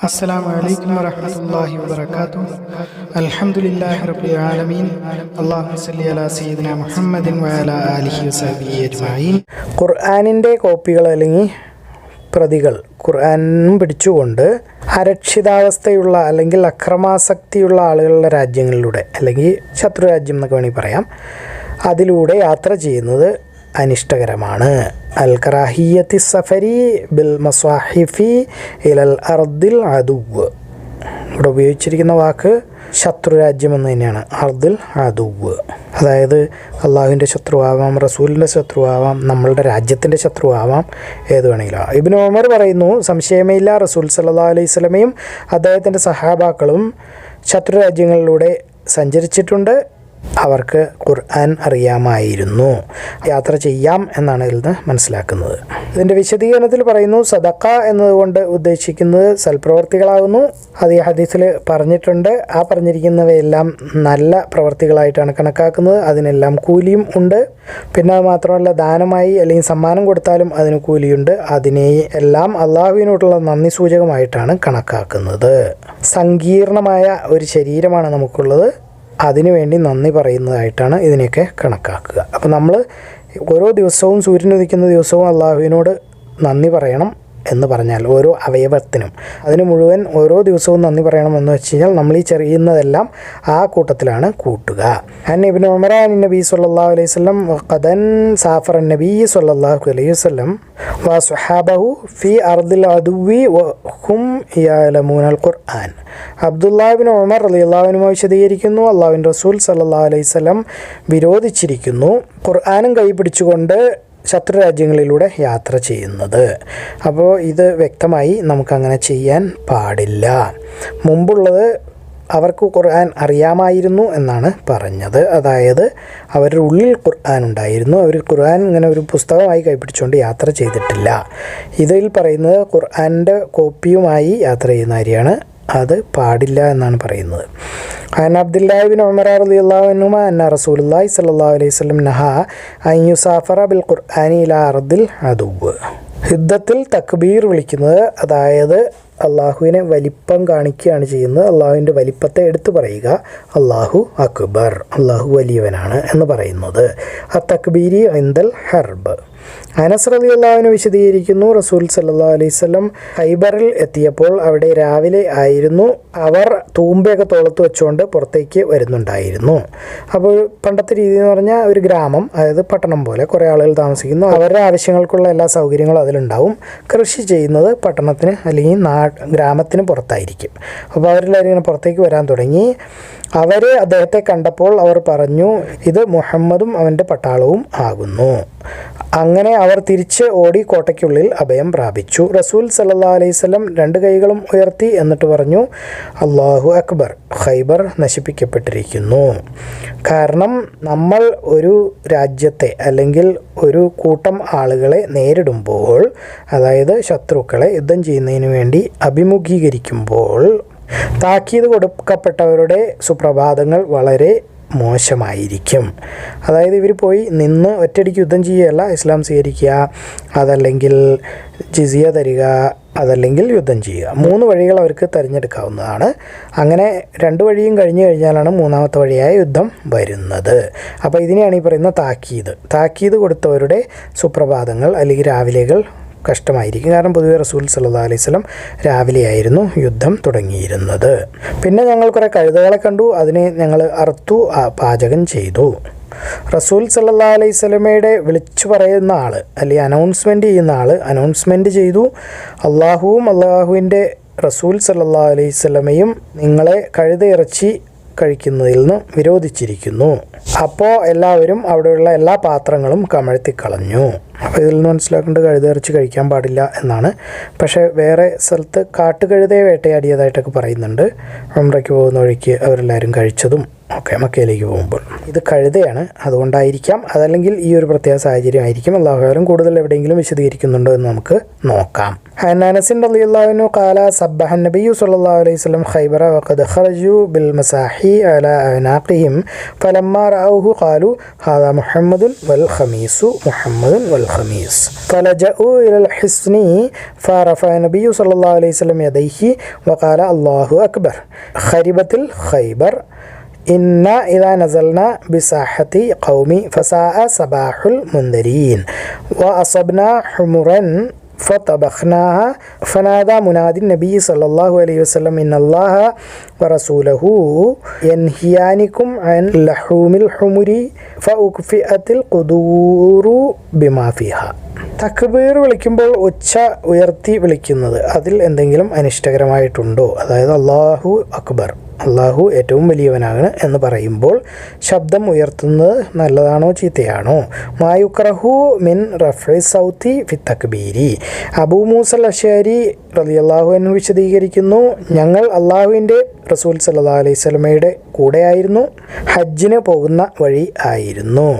السلام عليكم ورحمة الله وبركاته الحمد لله رب العالمين اللهم صل على سيدنا محمد وعلى آله وصحبه أجمعين ഖുർആാനിൻ്റെ കോപ്പികൾ അല്ലെങ്കിൽ പ്രതികൾ ഖുർആാനും പിടിച്ചുകൊണ്ട് അരക്ഷിതാവസ്ഥയുള്ള അല്ലെങ്കിൽ അക്രമാസക്തിയുള്ള ആളുകളുടെ രാജ്യങ്ങളിലൂടെ അല്ലെങ്കിൽ ശത്രുരാജ്യം എന്നൊക്കെ വേണമെങ്കിൽ പറയാം അതിലൂടെ യാത്ര ചെയ്യുന്നത് അനിഷ്ടകരമാണ്. അൽ കറാഹിയത്തി സഫരി ബിൽ മസ്വാഹിഫി ഇലൽ അർദിൽ അദുവ് ഇവിടെ ഉപയോഗിച്ചിരിക്കുന്ന വാക്ക് ശത്രുരാജ്യം എന്ന് തന്നെയാണ്. അർദിൽ അദുവ് അതായത് അള്ളാഹുവിന്റെ ശത്രുവാവാം റസൂലിന്റെ ശത്രുവാവാം നമ്മളുടെ രാജ്യത്തിന്റെ ശത്രുവാവാം ഏത് വേണമെങ്കിലും ഇബിൻ ഉമർ പറയുന്നു സംശയമേയില്ല റസൂൽ സല്ലാ അലൈഹി സ്വലമയും അദ്ദേഹത്തിന്റെ സഹാബാക്കളും ശത്രുരാജ്യങ്ങളിലൂടെ സഞ്ചരിച്ചിട്ടുണ്ട്. അവർക്ക് ഖുർആൻ അറിയാമായിരുന്നു. യാത്ര ചെയ്യാം എന്നാണ് ഇതിൽ നിന്ന് മനസ്സിലാക്കുന്നത്. ഇതിന്റെ വിശദീകരണത്തിൽ പറയുന്നു സദക്ക എന്നതുകൊണ്ട് ഉദ്ദേശിക്കുന്നത് സൽപ്രവർത്തികളാകുന്നു. അത് ഈ ഹദീസിൽ പറഞ്ഞിട്ടുണ്ട്. ആ പറഞ്ഞിരിക്കുന്നവയെല്ലാം നല്ല പ്രവർത്തികളായിട്ടാണ് കണക്കാക്കുന്നത്. അതിനെല്ലാം കൂലിയും ഉണ്ട്. പിന്നെ അത് മാത്രമല്ല ദാനമായി അല്ലെങ്കിൽ സമ്മാനം കൊടുത്താലും അതിന് കൂലിയുണ്ട്. അതിനെ എല്ലാം അള്ളാഹുവിനോടുള്ള നന്ദി സൂചകമായിട്ടാണ് കണക്കാക്കുന്നത്. സങ്കീർണമായ ഒരു ശരീരമാണ് നമുക്കുള്ളത്. അതിനുവേണ്ടി നന്ദി പറയുന്നതായിട്ടാണ് ഇതിനെയൊക്കെ കണക്കാക്കുക. അപ്പോൾ നമ്മൾ ഓരോ ദിവസവും സൂര്യൻ ഉദിക്കുന്ന ദിവസവും അള്ളാഹുവിനോട് നന്ദി പറയണം. എന്ന് പറഞ്ഞാൽ ഓരോ അവയവത്തിനും. അതിന് മുഴുവൻ ഓരോ ദിവസവും നന്ദി പറയണമെന്ന് വെച്ച് കഴിഞ്ഞാൽ നമ്മൾ ഈ ചെറിയുന്നതെല്ലാം ആ കൂട്ടത്തിലാണ് കൂട്ടുക. അൻ ഇബിൻ ഉമറാൻ നബി സല്ലല്ലാഹു അലൈഹി വസല്ലം ഖദൻ സാഫർ നബി സല്ലല്ലാഹു അലൈഹി വസല്ലം വസുഹാബഹു ഫി അർദിൽ അദുവി യഅലമൂനൽ ഖുർആൻ. അബ്ദുല്ലാഹിബിൻ ഉമർ റളിയല്ലാഹുവിനുമായി വിശദീകരിക്കുന്നു. അള്ളാഹുവിൻ റസൂൽ സല്ലാ അലൈഹി സ്വലം വിരോധിച്ചിരിക്കുന്നു. ഖുർആാനും കൈ പിടിച്ചുകൊണ്ട് ശത്രു രാജ്യങ്ങളിലൂടെ യാത്ര ചെയ്യുന്നത്. അപ്പോൾ ഇത് വ്യക്തമായി നമുക്കങ്ങനെ ചെയ്യാൻ പാടില്ല. മുമ്പുള്ളത് അവർക്ക് ഖുർആൻ അറിയാമായിരുന്നു എന്നാണ് പറഞ്ഞത്. അതായത് അവരുടെ ഉള്ളിൽ ഖുർആൻ ഉണ്ടായിരുന്നു. അവർ ഖുർആൻ ഇങ്ങനെ ഒരു പുസ്തകമായി കൈപ്പിടിച്ചുകൊണ്ട് യാത്ര ചെയ്തിട്ടില്ല. ഇതിൽ പറയുന്നത് ഖുർആന്റെ കോപ്പിയുമായി യാത്ര ചെയ്യുന്ന കാര്യമാണ്. അത് പാടില്ല എന്നാണ് പറയുന്നത്. അൻ അബ്ദുല്ലാഹിബിൻ ഉമർ അലി അള്ളാഹുനുമ അന്ന റസൂലുല്ലാഹി സല്ലാ അലൈഹി സ്വലം നഹ അൻ യുസാഫറ ബിൽ ഖുർആാനി ഇല അർദിൽ അദുബ് യുദ്ധത്തിൽ തക്ബീർ വിളിക്കുന്നത് അതായത് അള്ളാഹുവിനെ വലിപ്പം കാണിക്കുകയാണ് ചെയ്യുന്നത്. അള്ളാഹുവിന്റെ വലിപ്പത്തെ എടുത്തു പറയുക. അള്ളാഹു അക്ബർ. അള്ളാഹു വലിയവനാണ് എന്ന് പറയുന്നത്. ആ തക്ബീരി എന്തൽ ഹർബ്. അനസ് റലി അള്ളാഹുവിനെ വിശദീകരിക്കുന്നു. റസൂൽ സല്ലാ അലൈഹി സ്വലം ഹൈബറിൽ എത്തിയപ്പോൾ അവിടെ രാവിലെ ആയിരുന്നു. അവർ തൂമ്പയൊക്കെ തോളത്ത് വെച്ചുകൊണ്ട് പുറത്തേക്ക് വരുന്നുണ്ടായിരുന്നു. അപ്പോൾ പണ്ടത്തെ രീതി എന്ന് പറഞ്ഞാൽ ഒരു ഗ്രാമം അതായത് പട്ടണം പോലെ കുറേ ആളുകൾ താമസിക്കുന്നു. അവരുടെ ആവശ്യങ്ങൾക്കുള്ള എല്ലാ സൗകര്യങ്ങളും അതിലുണ്ടാവും. കൃഷി ചെയ്യുന്നത് പട്ടണത്തിന് അല്ലെങ്കിൽ നാ ഗ്രാമത്തിന് പുറത്തായിരിക്കും. അപ്പോൾ അവരെല്ലാവരും ഇങ്ങനെ പുറത്തേക്ക് വരാൻ തുടങ്ങി. അവർ അദ്ദേഹത്തെ കണ്ടപ്പോൾ അവർ പറഞ്ഞു ഇത് മുഹമ്മദും അവന്റെ പട്ടാളവും ആകുന്നു. അങ്ങനെ അവർ തിരിച്ച് ഓടി കോട്ടയ്ക്കുള്ളിൽ അഭയം പ്രാപിച്ചു. റസൂൽ സല്ലാ അലൈഹി സ്വലം രണ്ട് കൈകളും ഉയർത്തി എന്നിട്ട് പറഞ്ഞു അള്ളാഹു അക്ബർ. ഖൈബർ നശിപ്പിക്കപ്പെട്ടിരിക്കുന്നു. കാരണം നമ്മൾ ഒരു രാജ്യത്തെ അല്ലെങ്കിൽ ഒരു കൂട്ടം ആളുകളെ നേരിടുമ്പോൾ അതായത് ശത്രുക്കളെ യുദ്ധം ചെയ്യുന്നതിന് വേണ്ടി അഭിമുഖീകരിക്കുമ്പോൾ താക്കീത് കൊടുക്കപ്പെട്ടവരുടെ സുപ്രഭാതങ്ങൾ വളരെ മോശമായിരിക്കും. അതായത് ഇവർ പോയി നിന്ന് ഒറ്റയടിക്ക് യുദ്ധം ചെയ്യുകയല്ല ഇസ്ലാം സ്വീകരിക്കുക അതല്ലെങ്കിൽ ജിസിയ തരിക അതല്ലെങ്കിൽ യുദ്ധം ചെയ്യുക. മൂന്ന് വഴികൾ അവർക്ക് തിരഞ്ഞെടുക്കാവുന്നതാണ്. അങ്ങനെ രണ്ട് വഴിയും കഴിഞ്ഞു കഴിഞ്ഞാലാണ് മൂന്നാമത്തെ വഴിയായ യുദ്ധം വരുന്നത്. അപ്പോൾ ഇതിനെയാണ് ഈ പറയുന്ന താക്കീത്. താക്കീത് കൊടുത്തവരുടെ സുപ്രഭാതങ്ങൾ അല്ലെങ്കിൽ രാവിലെകൾ കഷ്ടമായിരിക്കും. കാരണം പൊതുവെ റസൂൽ സല്ലാ അലൈഹി സ്വലം രാവിലെയായിരുന്നു യുദ്ധം തുടങ്ങിയിരുന്നത്. പിന്നെ ഞങ്ങൾ കുറേ കഴുതകളെ കണ്ടു. അതിനെ ഞങ്ങൾ അറുത്തു പാചകം ചെയ്തു. റസൂൽ സല്ലാ അലൈഹി സ്വലമയുടെ വിളിച്ചു പറയുന്ന ആൾ അല്ലെങ്കിൽ അനൗൺസ്മെന്റ് ചെയ്യുന്ന ആൾ അനൗൺസ്മെന്റ് ചെയ്തു. അള്ളാഹുവും അള്ളാഹുവിന്റെ റസൂൽ സല്ലാ അലൈഹി സ്വലമയും നിങ്ങളെ കഴുത ഇറച്ചി കഴിക്കുന്നതിൽ നിന്ന് വിരോധിച്ചിരിക്കുന്നു. അപ്പോൾ എല്ലാവരും അവിടെയുള്ള എല്ലാ പാത്രങ്ങളും കമഴ്ത്തിക്കളഞ്ഞു അപ്പോൾ ഇതിൽ നിന്ന് മനസ്സിലാക്കേണ്ടത് കഴുതയിറച്ചി കഴിക്കാൻ പാടില്ല എന്നാണ്. പക്ഷേ വേറെ സ്ഥലത്ത് കാട്ടുകഴുതയെ വേട്ടയാടിയതായിട്ടൊക്കെ പറയുന്നുണ്ട്. ഉമ്രയ്ക്ക് പോകുന്ന വഴിക്ക് അവരെല്ലാവരും കഴിച്ചതും. ഓക്കെ മക്കയിലേക്ക് പോകുമ്പോൾ. ഇത് കഴുതയാണ് അതുകൊണ്ടായിരിക്കാം അതല്ലെങ്കിൽ ഈ ഒരു പ്രത്യേക സാഹചര്യം ആയിരിക്കും. അള്ളാഹുലും കൂടുതൽ എവിടെയെങ്കിലും വിശദീകരിക്കുന്നുണ്ടോ എന്ന് നമുക്ക് നോക്കാം. ഹനാനസിൻ അലി അള്ളാഹുനു കാല സബ്ബഹ നബിയു സല്ലാ അലൈഹി സ്വലം ഖൈബറ വഖദ് ഖർജു ബിൽ മസാഹി അല അനാഖിഹിം ഫലമ്മ റഅഹു ഖാലു ഹാദ മുഹമ്മദുൽ വൽ ഖമീസു മുഹമ്മദുൽ വൽ ഖമീസ്. ഫലജഉ ഇലൽ ഹിസ്നി ഫറഫ നബിയു സല്ലല്ലാഹു അലൈഹി വസല്ലം യദൈഹി വഖാല അല്ലാഹു അക്ബർ. ഖരിബത്തിൽ ഖൈബർ ഇന്ന ഇതാ നസൽന ബിസാഹത്തി ഖൗമി ഫസാഅ സബാഹുൽ മുന്ദരീൻ വ അസബ്ന ഹുമുറൻ ഫതബഖ്നാഹ ഫനാദ മുനാദി നബി സല്ലല്ലാഹു അലൈഹി വസല്ലം ഇന്നല്ലാഹ വറസൂലഹു യൻഹിയാനിക്കും അൻ ലഹൂമിൽ ഹുമുരി ഫഉക്ഫിഅത്തിൽ ഖുദൂറു بما فيها തക്ബീർ വിളിക്കുമ്പോൾ ഉച്ച ഉയർത്തി വിളിക്കുന്നത് അതിൽ എന്തെങ്കിലും അനിഷ്ടകരമായിട്ടുണ്ടോ? അതായത് അള്ളാഹു അക്ബർ. അള്ളാഹു ഏറ്റവും വലിയവനാണ് എന്ന് പറയുമ്പോൾ ശബ്ദം ഉയർത്തുന്നത് നല്ലതാണോ ചീത്തയാണോ? മായുക്രഹു മിൻ റഫി സൗത്തി ഫിത്തക്ബീരി തക്ബീരി. അബൂ മൂസൽ അഷാരി റളിയല്ലാഹു എന്ന് വിശദീകരിക്കുന്നു ഞങ്ങൾ അള്ളാഹുവിന്റെ റസൂൽ സല്ലാ അലൈഹി സ്വലമയുടെ കൂടെയായിരുന്നു ഹജ്ജിന് പോകുന്ന വഴി ആയിരുന്നു.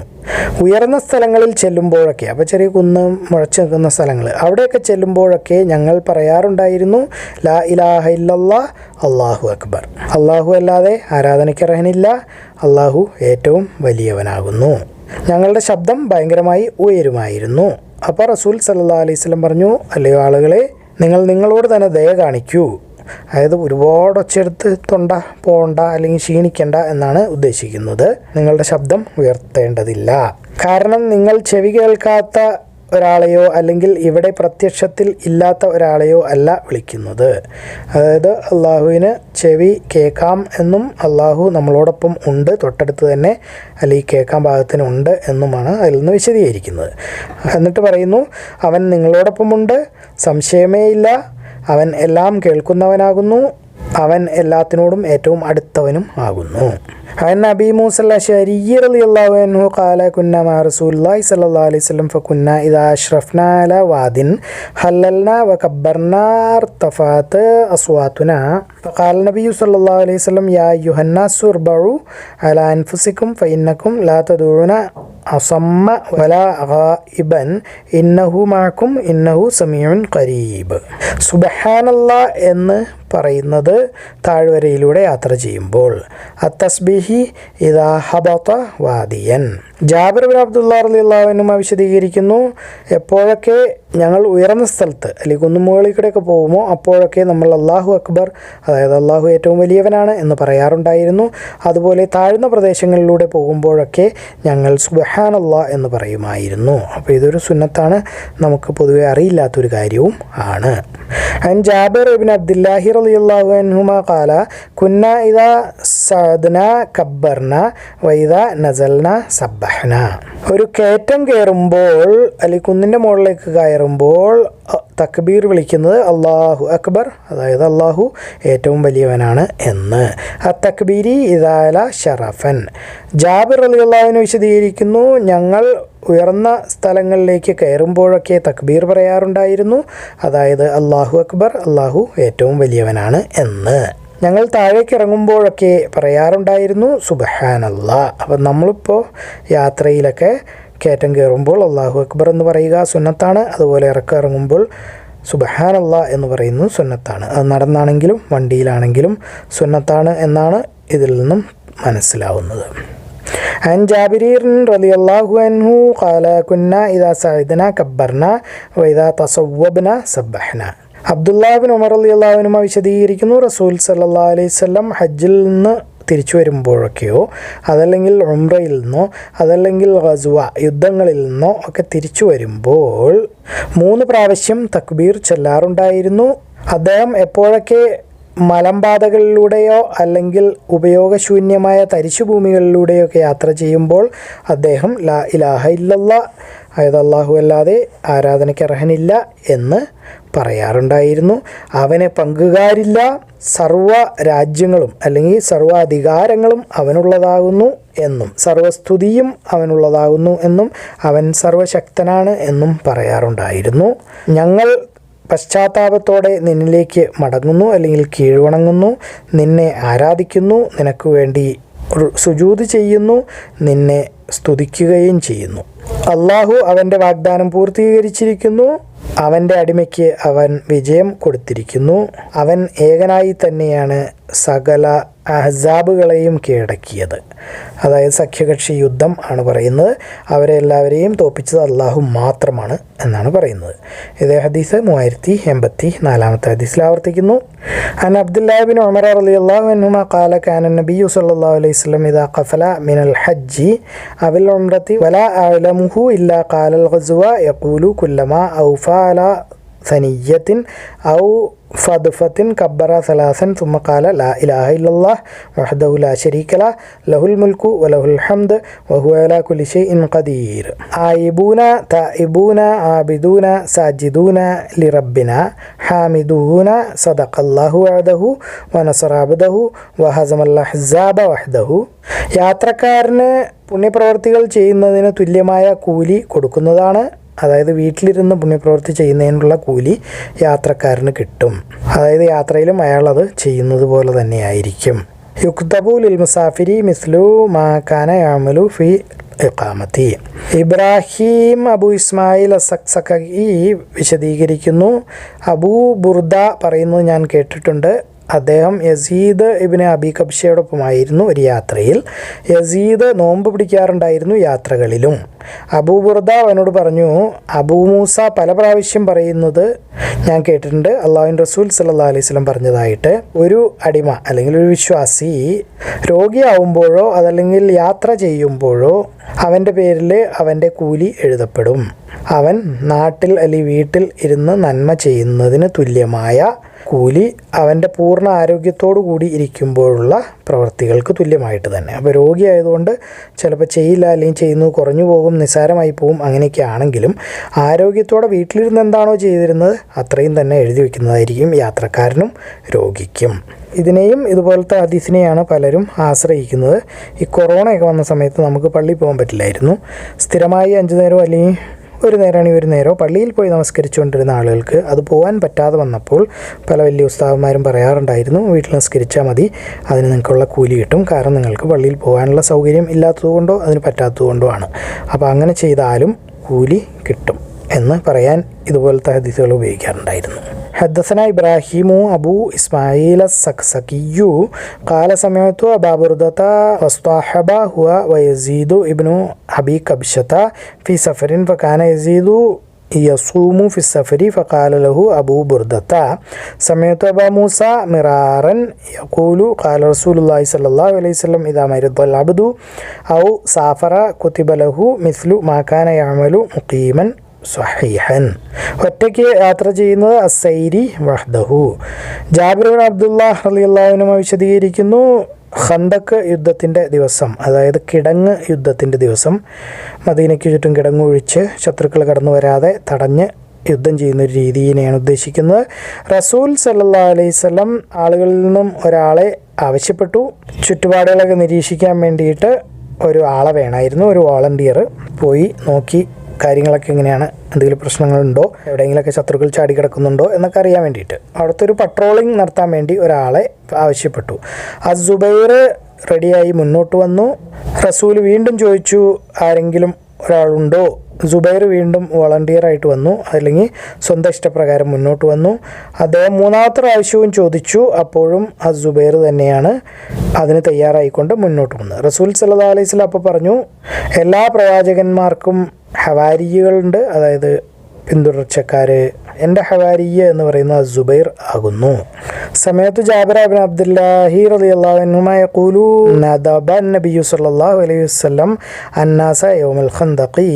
ഉയർന്ന സ്ഥലങ്ങളിൽ ചെല്ലുമ്പോഴൊക്കെ അപ്പോൾ ചെറിയ കുന്ന് മുഴച്ചു നിൽക്കുന്ന സ്ഥലങ്ങൾ അവിടെയൊക്കെ ചെല്ലുമ്പോഴൊക്കെ ഞങ്ങൾ പറയാറുണ്ടായിരുന്നു ലാ ഇലാഹ ഇല്ലല്ലാ അള്ളാഹു അക്ബർ. അള്ളാഹു അല്ലാതെ ആരാധനയ്ക്കർഹനില്ല അള്ളാഹു ഏറ്റവും വലിയവനാകുന്നു. ഞങ്ങളുടെ ശബ്ദം ഭയങ്കരമായി ഉയരുമായിരുന്നു. അപ്പോൾ റസൂൽ സല്ലാ അലൈഹി പറഞ്ഞു അല്ലയോ ആളുകളെ നിങ്ങൾ നിങ്ങളോട് തന്നെ ദയ കാണിക്കൂ. അതായത് ഒരുപാട് ഒച്ചെടുത്ത് തൊണ്ട പോണ്ട അല്ലെങ്കിൽ ക്ഷീണിക്കണ്ട എന്നാണ് ഉദ്ദേശിക്കുന്നത്. നിങ്ങളുടെ ശബ്ദം ഉയർത്തേണ്ടതില്ല. കാരണം നിങ്ങൾ ചെവി കേൾക്കാത്ത ഒരാളെയോ അല്ലെങ്കിൽ ഇവിടെ പ്രത്യക്ഷത്തിൽ ഇല്ലാത്ത ഒരാളെയോ അല്ല വിളിക്കുന്നത്. അതായത് അള്ളാഹുവിന് ചെവി കേൾക്കാം എന്നും അള്ളാഹു നമ്മളോടൊപ്പം ഉണ്ട്. തൊട്ടടുത്ത് തന്നെ അല്ലെങ്കിൽ കേൾക്കാൻ ഭാഗത്തിന് ഉണ്ട് എന്നുമാണ് അതിൽ നിന്ന് വിശദീകരിക്കുന്നത്. എന്നിട്ട് പറയുന്നു അവൻ നിങ്ങളോടൊപ്പമുണ്ട് സംശയമേ ഇല്ല. അവൻ എല്ലാം കേൾക്കുന്നവനാകുന്നു. അവൻ എല്ലാത്തിനോടും ഏറ്റവും അടുത്തവനും ആകുന്നു عن أبي موسى الأشعري رضي الله عنه قال كنا مع رسول الله صلى الله عليه وسلم فكنا إذا أشرفنا على واد حللنا وكبرنا ارتفعت أصواتنا فقال النبي صلى الله عليه وسلم يا أيها الناس اربعوا على أنفسكم فإنكم لا تدعون അസമ്മ വല ഇബൻ ഇന്നഹു മാക്കും ഇന്നഹു സമീൻ കരീബ് സുബഹാനല്ല എന്ന് പറയുന്നത് താഴ്വരയിലൂടെ യാത്ര ചെയ്യുമ്പോൾ. അത്തസ്ബിഹി ഇതാ വാദിയൻ. ജാബിർ ബിൻ അബ്ദുള്ള അലിയുള്ളവനുമ വിശദീകരിക്കുന്നു എപ്പോഴൊക്കെ ഞങ്ങൾ ഉയർന്ന സ്ഥലത്ത് അല്ലെങ്കിൽ കുന്നുമുകളിൽ കൂടെയൊക്കെ പോകുമോ അപ്പോഴൊക്കെ നമ്മൾ അള്ളാഹു അക്ബർ അതായത് അള്ളാഹു ഏറ്റവും വലിയവനാണ് എന്ന് പറയാറുണ്ടായിരുന്നു. അതുപോലെ താഴ്ന്ന പ്രദേശങ്ങളിലൂടെ പോകുമ്പോഴൊക്കെ ഞങ്ങൾ സുബഹാനല്ലാ എന്ന് പറയുമായിരുന്നു. അപ്പോൾ ഇതൊരു സുന്നത്താണ്. നമുക്ക് പൊതുവെ അറിയില്ലാത്തൊരു കാര്യവും ആണ്. അൻ ജാബിർ ബിൻ അബ്ദുല്ലാഹിർ റലിയുള്ളാഹു അൻഹുമ കാല കുന്ന ഇതാ സദ്ന കബ്ബർന വൈദ നസൽന സബ്ബ. ദഹന ഒരു കയറ്റം കയറുമ്പോൾ അല്ലെങ്കിൽ കുന്നിന്റെ മുകളിലേക്ക് കയറുമ്പോൾ തക്ബീർ വിളിക്കുന്നത് അള്ളാഹു അക്ബർ അതായത് അള്ളാഹു ഏറ്റവും വലിയവനാണ് എന്ന്. ആ തക്ബീരി ഇതായ ഷറഫൻ. ജാബിർ അലി അള്ളാഹുവിനെ വിശദീകരിക്കുന്നു ഞങ്ങൾ ഉയർന്ന സ്ഥലങ്ങളിലേക്ക് കയറുമ്പോഴൊക്കെ തക്ബീർ പറയാറുണ്ടായിരുന്നു. അതായത് അള്ളാഹു അക്ബർ അള്ളാഹു ഏറ്റവും വലിയവനാണ് എന്ന്. ഞങ്ങൾ താഴേക്ക് ഇറങ്ങുമ്പോഴൊക്കെ പറയാറുണ്ടായിരുന്നു സുബഹാനല്ലാ അപ്പം നമ്മളിപ്പോൾ യാത്രയിലൊക്കെ കയറ്റം കയറുമ്പോൾ അള്ളാഹു അക്ബർ എന്ന് പറയുക സുന്നത്താണ് അതുപോലെ ഇറക്കം ഇറങ്ങുമ്പോൾ സുബഹാനല്ലാ എന്ന് പറയുന്നത് സുന്നത്താണ് അത് നടന്നാണെങ്കിലും വണ്ടിയിലാണെങ്കിലും സുന്നത്താണ് എന്നാണ് ഇതിൽ നിന്നും മനസ്സിലാവുന്നത് عن جابر رضي الله عنه قال كنا إذا سعدنا كبرنا وإذا تصوبنا سبحنا അബ്ദുല്ലാബിൻ ഉമർ അലി അള്ളാഹുനുമ വിശദീകരിക്കുന്നു. റസൂൽ സല്ലാ അലൈഹി സ്വല്ലം ഹജ്ജിൽ നിന്ന് തിരിച്ചു വരുമ്പോഴൊക്കെയോ അതല്ലെങ്കിൽ ഉംറയിൽ നിന്നോ അതല്ലെങ്കിൽ ഗസുവ യുദ്ധങ്ങളിൽ നിന്നോ ഒക്കെ തിരിച്ചു വരുമ്പോൾ മൂന്ന് പ്രാവശ്യം തക്ബീർ ചൊല്ലാറുണ്ടായിരുന്നു. അദ്ദേഹം എപ്പോഴൊക്കെ മലമ്പാതകളിലൂടെയോ അല്ലെങ്കിൽ ഉപയോഗശൂന്യമായ തരിശുഭൂമികളിലൂടെയൊക്കെ യാത്ര ചെയ്യുമ്പോൾ അദ്ദേഹം ലാ ഇലാഹ ഇല്ലല്ല അതായത് അള്ളാഹു അല്ലാതെ ആരാധനയ്ക്ക് അർഹനില്ല എന്ന് പറയാറുണ്ടായിരുന്നു. അവനെ പങ്കുകാരില്ല. സർവ രാജ്യങ്ങളും അല്ലെങ്കിൽ സർവ അധികാരങ്ങളും അവനുള്ളതാകുന്നു എന്നും സർവസ്തുതിയും അവനുള്ളതാകുന്നു എന്നും അവൻ സർവശക്തനാണ് എന്നും പറയാറുണ്ടായിരുന്നു. ഞങ്ങൾ പശ്ചാത്താപത്തോടെ നിന്നിലേക്ക് മടങ്ങുന്നു അല്ലെങ്കിൽ കീഴ്വണങ്ങുന്നു. നിന്നെ ആരാധിക്കുന്നു. നിനക്ക് വേണ്ടി സുജൂത് ചെയ്യുന്നു. നിന്നെ സ്തുതിക്കുകയും ചെയ്യുന്നു. അള്ളാഹു അവന്റെ വാഗ്ദാനം പൂർത്തീകരിച്ചിരിക്കുന്നു. അവന്റെ അടിമയ്ക്ക് അവൻ വിജയം കൊടുത്തിരിക്കുന്നു. അവൻ ഏകനായി തന്നെയാണ് സകല അഹ്സാബുകളെയും കീഴടക്കിയത്. അതായത് സഖ്യകക്ഷി യുദ്ധം ആണ് പറയുന്നത്. അവരെ എല്ലാവരെയും തോപ്പിച്ചത് അള്ളാഹു മാത്രമാണ് എന്നാണ് പറയുന്നത്. ഇതേ ഹദീസ് മൂവായിരത്തി എൺപത്തി നാലാമത്തെ ഹദീസിൽ ആവർത്തിക്കുന്നു. അൻ അബ്ദുല്ലാബിൻ ഉമർ അലി അള്ളാഹു കാല കാന നബിയു സല്ലല്ലാഹു അലൈഹി വസല്ലം ഇദാ ഖഫല മിനൽ ഹജ്ജി അവിൽ ഉംറത്തി വല അലമുഹു ഇല്ലാ കാലൽ ഗസ്വ യഖൂലു കുല്ലമ ഔഫ അല സനിയത്തിൻ ഔ ഫദ്ഫത്തിൻ കബ്ബറ സലാസൻ സുമ്മക്കാല ലാ ഇലാഹ ഇല്ലാഹ് വഹദഹു ലാ ലഹുൽ മുൽക്കു വലഹുൽ ഹംദ് വഹുഅല കുലിഷെ ഇൻ ഖദീർ. ആയിബൂന തഇബൂന ആബിദൂന സാജിദൂന ലിറബിന ഹാമിദൂന സദഖല്ലാഹു വഅദഹു വനസറാബ്ദഹു വഹസമല്ല ഹിസാബ വഹദഹു. യാത്രക്കാരന് പുണ്യപ്രവർത്തികൾ ചെയ്യുന്നതിന് തുല്യമായ കൂലി കൊടുക്കുന്നതാണ് അതായത് വീട്ടിലിരുന്ന് പുണ്യപ്രവൃത്തി ചെയ്യുന്നതിനുള്ള കൂലി യാത്രക്കാരന് കിട്ടും. അതായത് യാത്രയിലും അയാൾ അത് ചെയ്യുന്നത് പോലെ തന്നെയായിരിക്കും. യുക്തബു ലിൽ മുസാഫിരി മിസ്ലു മാക്കാന യാമലു ഫി ഇഖാമത്തി. ഇബ്രാഹിം അബു ഇസ്മായിൽ അസക്സക്കി വിശദീകരിക്കുന്നു. അബൂ ബുർദ പറയുന്നത് ഞാൻ കേട്ടിട്ടുണ്ട്. അദ്ദേഹം യസീദ് ഇബിന് അബി കബ്ഷയോടൊപ്പമായിരുന്നു ഒരു യാത്രയിൽ. യസീദ് നോമ്പ് പിടിക്കാറുണ്ടായിരുന്നു യാത്രകളിലും. അബൂബുർദ അവനോട് പറഞ്ഞു അബൂ മൂസ പല പ്രാവശ്യം പറയുന്നത് ഞാൻ കേട്ടിട്ടുണ്ട്. അള്ളാഹുൻ റസൂൽ സല്ലാ അലൈഹി സ്വലം പറഞ്ഞതായിട്ട്. ഒരു അടിമ അല്ലെങ്കിൽ ഒരു വിശ്വാസി രോഗിയാവുമ്പോഴോ അതല്ലെങ്കിൽ യാത്ര ചെയ്യുമ്പോഴോ അവന്റെ പേരിൽ അവന്റെ കൂലി എഴുതപ്പെടും. അവൻ നാട്ടിൽ അല്ലെങ്കിൽ വീട്ടിൽ ഇരുന്ന് നന്മ ചെയ്യുന്നതിന് തുല്യമായ കൂലി അവന്റെ പൂർണ ആരോഗ്യത്തോടു കൂടി ഇരിക്കുമ്പോഴുള്ള പ്രവൃത്തികൾക്ക് തുല്യമായിട്ട് തന്നെ. അപ്പോൾ രോഗിയായതുകൊണ്ട് ചിലപ്പോൾ ചെയ്യില്ല അല്ലെങ്കിൽ ചെയ്യുന്നത് കുറഞ്ഞു പോകും നിസ്സാരമായി പോവും അങ്ങനെയൊക്കെ ആണെങ്കിലും ആരോഗ്യത്തോടെ വീട്ടിലിരുന്ന് എന്താണോ ചെയ്തിരുന്നത് അത്രയും തന്നെ എഴുതി വയ്ക്കുന്നതായിരിക്കും യാത്രക്കാരനും രോഗിക്കും. ഇതിനെയും ഇതുപോലത്തെ അതിഥിനെയാണ് പലരും ആശ്രയിക്കുന്നത്. ഈ കൊറോണയൊക്കെ വന്ന സമയത്ത് നമുക്ക് പള്ളിയിൽ പോകാൻ പറ്റില്ലായിരുന്നു. സ്ഥിരമായി അഞ്ചു നേരം അല്ലെങ്കിൽ ഒരു നേരമാണ് ഒരു നേരോ. പള്ളിയിൽ പോയി നമസ്കരിച്ചുകൊണ്ടിരുന്ന ആളുകൾക്ക് അത് പോകാൻ പറ്റാതെ വന്നപ്പോൾ പല വലിയ ഉസ്താവന്മാരും പറയാറുണ്ടായിരുന്നു വീട്ടിൽ നമസ്കരിച്ചാൽ മതി. അതിന് നിങ്ങൾക്കുള്ള കൂലി കിട്ടും. കാരണം നിങ്ങൾക്ക് പള്ളിയിൽ പോകാനുള്ള സൗകര്യം ഇല്ലാത്തതുകൊണ്ടോ അതിന് പറ്റാത്തതുകൊണ്ടോ ആണ്. അപ്പോൾ അങ്ങനെ ചെയ്താലും കൂലി കിട്ടും എന്ന് പറയാൻ ഇതുപോലത്തെ ഹദീസുകൾ ഉപയോഗിക്കാറുണ്ടായിരുന്നു. حدثنا إبراهيم أبو إسماعيل السكسكي قال سمعت أبا بردة واصطحب هو ويزيد ابن أبي كبشة في سفر فكان يزيد يصوم في السفر فقال له أبو بردة سمعت أبا موسى مرارا يقول قال رسول الله صلى الله عليه وسلم إذا مرض العبد أو سافر كتب له مثل ما كان يعمل مقيما. സ്വഹീഹൻ. ഒറ്റയ്ക്ക് യാത്ര ചെയ്യുന്നത് അസൈരി വഹ്ദഹു. ജാബിർ അബ്ദുല്ലാ അലിയുള്ളാഹുനുമ വിശദീകരിക്കുന്നു ഹന്തക്ക് യുദ്ധത്തിന്റെ ദിവസം അതായത് കിടങ്ങ് യുദ്ധത്തിന്റെ ദിവസം മദീനയ്ക്ക് ചുറ്റും കിടങ്ങൊഴിച്ച് ശത്രുക്കൾ കടന്നു വരാതെ തടഞ്ഞ് യുദ്ധം ചെയ്യുന്ന ഒരു രീതിയിനെയാണ് ഉദ്ദേശിക്കുന്നത്. റസൂൽ സല്ലാ അലൈവല്ലം ആളുകളിൽ നിന്നും ഒരാളെ ആവശ്യപ്പെട്ടു. ചുറ്റുപാടുകളൊക്കെ നിരീക്ഷിക്കാൻ വേണ്ടിയിട്ട് ഒരു ആളെ വേണമായിരുന്നു ഒരു വോളണ്ടിയർ പോയി നോക്കി കാര്യങ്ങളൊക്കെ എങ്ങനെയാണ് എന്തെങ്കിലും പ്രശ്നങ്ങളുണ്ടോ? എവിടെയെങ്കിലുമൊക്കെ ശത്രുക്കൾ ചാടി കിടക്കുന്നുണ്ടോ എന്നൊക്കെ അറിയാൻ വേണ്ടിയിട്ട്. അവിടുത്തെ ഒരു പട്രോളിംഗ് നടത്താൻ വേണ്ടി ഒരാളെ ആവശ്യപ്പെട്ടു. ആ സുബൈർ റെഡിയായി മുന്നോട്ട് വന്നു. റസൂൽ വീണ്ടും ചോദിച്ചു ആരെങ്കിലും ഒരാളുണ്ടോ? സുബൈർ വീണ്ടും വോളണ്ടിയറായിട്ട് വന്നു. അല്ലെങ്കിൽ സ്വന്തം ഇഷ്ടപ്രകാരം മുന്നോട്ട് വന്നു. അദ്ദേഹം മൂന്നാമത്തെ പ്രാവശ്യവും ചോദിച്ചു. അപ്പോഴും ആ സുബൈർ തന്നെയാണ് അതിന് തയ്യാറായിക്കൊണ്ട് മുന്നോട്ട് വന്നത്. റസൂൽ സല്ലാ അലൈഹി സ്വലം അപ്പോൾ പറഞ്ഞു എല്ലാ പ്രവാചകന്മാർക്കും ഹവാരികളുണ്ട്. അതായത് പിന്തുടർച്ചക്കാർ എൻ്റെ ഹവാരിയ എന്ന് പറയുന്നത് സുബൈർ ആകുന്നു സമയത്ത് ജാബിർ അബിൻ അബ്ദുല്ലാഹി റളിയല്ലാഹുഅൻഹുമ യഖൂലു നദബ നബിയു സല്ലല്ലാഹു അലൈഹി വസല്ലം അന്നാസ യൗമൽ ഖന്തഖി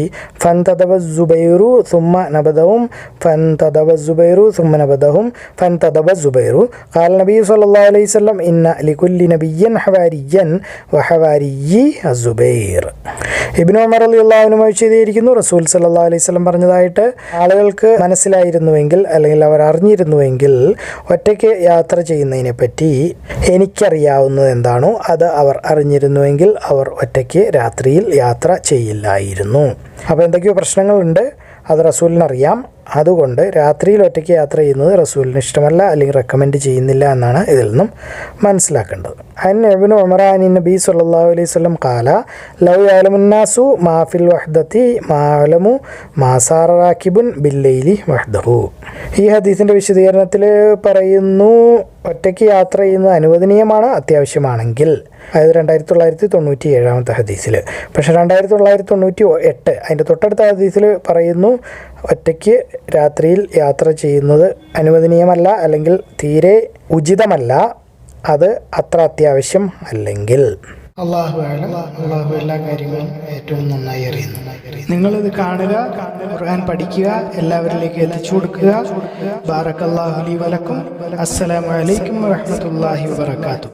ഫൻതദബ സുബൈറു ثم نبذهم فانتدب الزبير ثم نبذهم فانتدب الزبير قال النبي صلى الله عليه وسلم إن لكل نبي حواريا وحواري الزبير ഇബിൻ ഉമർ അലി അള്ളാഹുനുമ വിശദീകരിക്കുന്നു റസൂൽ സല്ലാ അലൈഹി സ്വലം പറഞ്ഞതായിട്ട് ആളുകൾക്ക് മനസ്സിലായിരുന്നുവെങ്കിൽ അല്ലെങ്കിൽ അവർ അറിഞ്ഞിരുന്നുവെങ്കിൽ ഒറ്റയ്ക്ക് യാത്ര ചെയ്യുന്നതിനെ പറ്റി എനിക്കറിയാവുന്നത് എന്താണോ അത് അവർ അറിഞ്ഞിരുന്നുവെങ്കിൽ അവർ ഒറ്റയ്ക്ക് രാത്രിയിൽ യാത്ര ചെയ്യില്ലായിരുന്നു. അപ്പോൾ എന്തൊക്കെയോ പ്രശ്നങ്ങളുണ്ട്. അത് റസൂലിനറിയാം. അതുകൊണ്ട് രാത്രിയിൽ ഒറ്റയ്ക്ക് യാത്ര ചെയ്യുന്നത് റസൂലിന് ഇഷ്ടമല്ല അല്ലെങ്കിൽ റെക്കമെൻഡ് ചെയ്യുന്നില്ല എന്നാണ് ഇതിൽ നിന്നും മനസ്സിലാക്കേണ്ടത്. അൻ ഉമർ അനി നബി സല്ലാഹു അലൈഹി സ്വലം കാല ലൗ ആലമുന്നാസു മാഫിൽ വഹ്ദത്തി മാലമു മാസാറ റാക്കിബുൻ ബില്ലൈലി വഹ്ദഹു. ഈ ഹദീസിന്റെ വിശദീകരണത്തിൽ പറയുന്നു ഒറ്റയ്ക്ക് യാത്ര ചെയ്യുന്നത് അനുവദനീയമാണ് അത്യാവശ്യമാണെങ്കിൽ. അതായത് രണ്ടായിരത്തി തൊള്ളായിരത്തി തൊണ്ണൂറ്റി ഏഴാമത്തെ ഹദീസിൽ പക്ഷേ രണ്ടായിരത്തി തൊള്ളായിരത്തി തൊണ്ണൂറ്റി എട്ട് അതിന്റെ തൊട്ടടുത്ത ഹദീസിൽ പറയുന്നു ഒറ്റയ്ക്ക് രാത്രിയിൽ യാത്ര ചെയ്യുന്നത് അനുവദനീയമല്ല അല്ലെങ്കിൽ തീരെ ഉചിതമല്ല. അത് അത്ര അത്യാവശ്യം അല്ലെങ്കിൽ. അള്ളാഹു അള്ളാഹു എല്ലാ കാര്യങ്ങളും ഏറ്റവും നന്നായി അറിയുന്നു. നിങ്ങളിത് കാണുക ഖുർആൻ പഠിക്കുക എല്ലാവരിലേക്ക് എത്തിച്ചു കൊടുക്കുക. ബാറക്കല്ലാഹു ലി വലക്കും അസ്സലാമു അലൈക്കും വറഹ്മത്തുള്ളാഹി വബറകാതുഹു